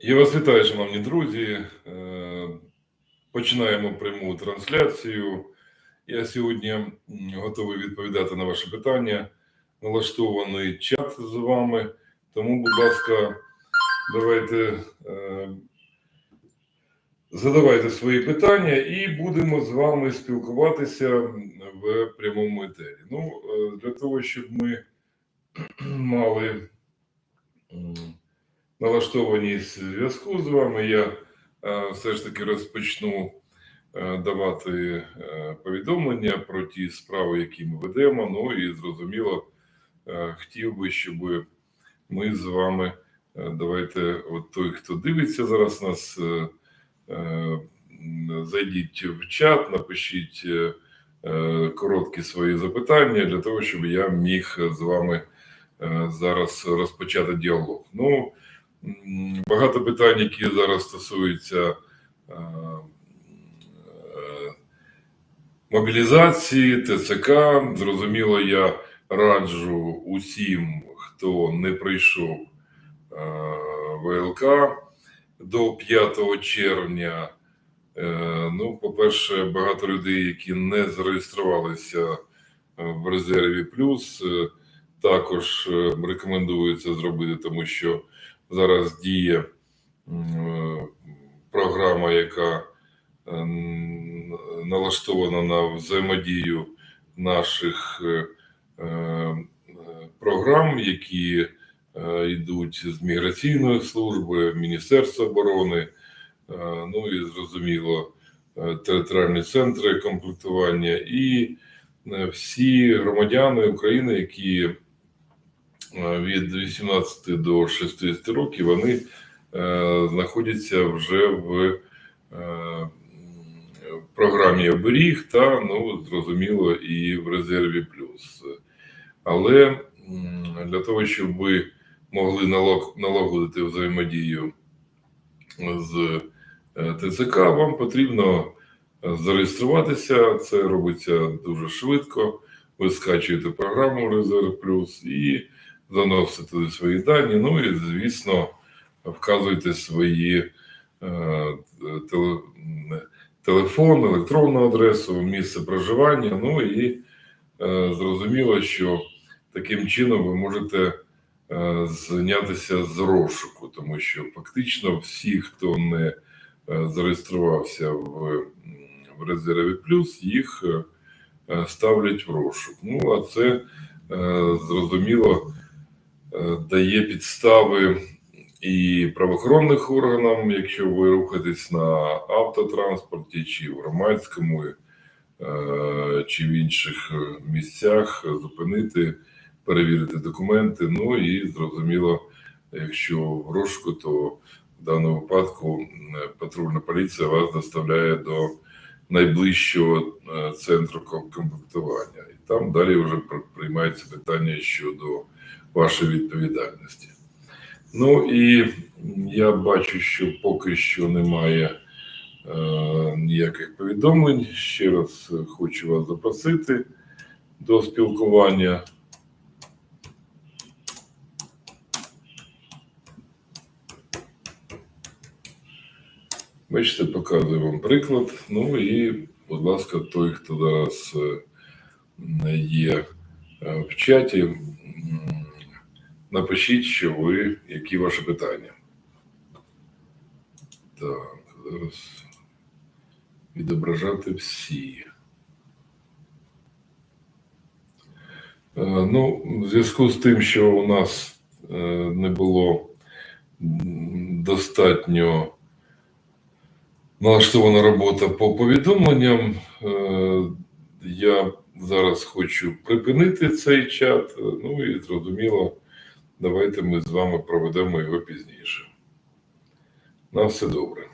Я вас вітаю, шановні друзі. Е, Починаємо пряму трансляцію. Я сьогодні готовий відповідати на ваші питання. Налаштований чат з вами. Тому, будь ласка, давайте е, задавайте свої питання і будемо з вами спілкуватися в прямому етері. Ну, е, для того, щоб ми мали. Налаштовані зв'язку з вами. Я е, все ж таки розпочну е, давати е, повідомлення про ті справи, які ми ведемо. Ну і зрозуміло, хотів би, щоб ми з вами давайте, от той, хто дивиться зараз нас, зайдіть в чат, напишіть короткі свої запитання для того, щоб я міг з вами зараз розпочати діалог. Ну, Багато питань, які зараз стосуються е, е, мобілізації, ТЦК. Зрозуміло, я раджу усім, хто не прийшов е, ВЛК до 5 червня. Ну, по-перше, багато людей, які не зареєструвалися в резерві плюс, також рекомендується зробити, тому що зараз діє програма, яка ем, налаштована на взаємодію наших е, е, програм, які е, йдуть з міграційної служби, Міністерства оборони, е, ну і зрозуміло, е, територіальні центри комплектування. І е, всі громадяни України, які Е, від 18 до 60 років вони е, знаходяться вже в е, програмі оберіг та ну зрозуміло і в резерві плюс. Але для того, щоб ви могли налагодити взаємодію з е, ТЦК, вам потрібно е, зареєструватися. Це робиться дуже швидко. Ви скачуєте програму Резерв Плюс і заносите свої дані. Ну і, звісно, вказуйте свої е, теле, телефон, електронну адресу, місце проживання. Ну і е, зрозуміло, що таким чином ви можете е, знятися з розшуку, тому що фактично всі, хто не зареєструвався в, в резерві плюс, їх ставлять в розшук. Ну а це зрозуміло дає підстави і правоохоронних органам, якщо ви рухаєтесь на автотранспорті чи в громадському, е, чи в інших е, місцях, е, зупинити, перевірити документи. Ну і зрозуміло, якщо в розшуку, то в даному випадку патрульна поліція вас доставляє до найближчого е, центру комплектування. І там далі вже пр- приймається питання щодо вашої відповідальності. Ну і я бачу, що поки що немає е, ніяких повідомлень. Ще раз хочу вас запросити до спілкування. Бачите, показую вам приклад. Ну і, будь ласка, той, хто зараз е, є е, в чаті, напишіть, що ви, які ваші питання. Так, зараз відображати всі. Е, Ну, в зв'язку з тим, що у нас е, не було достатньо налаштована робота по повідомленням, е, я зараз хочу припинити цей чат. Ну і зрозуміло, давайте ми з вами проведемо його пізніше. На все добре.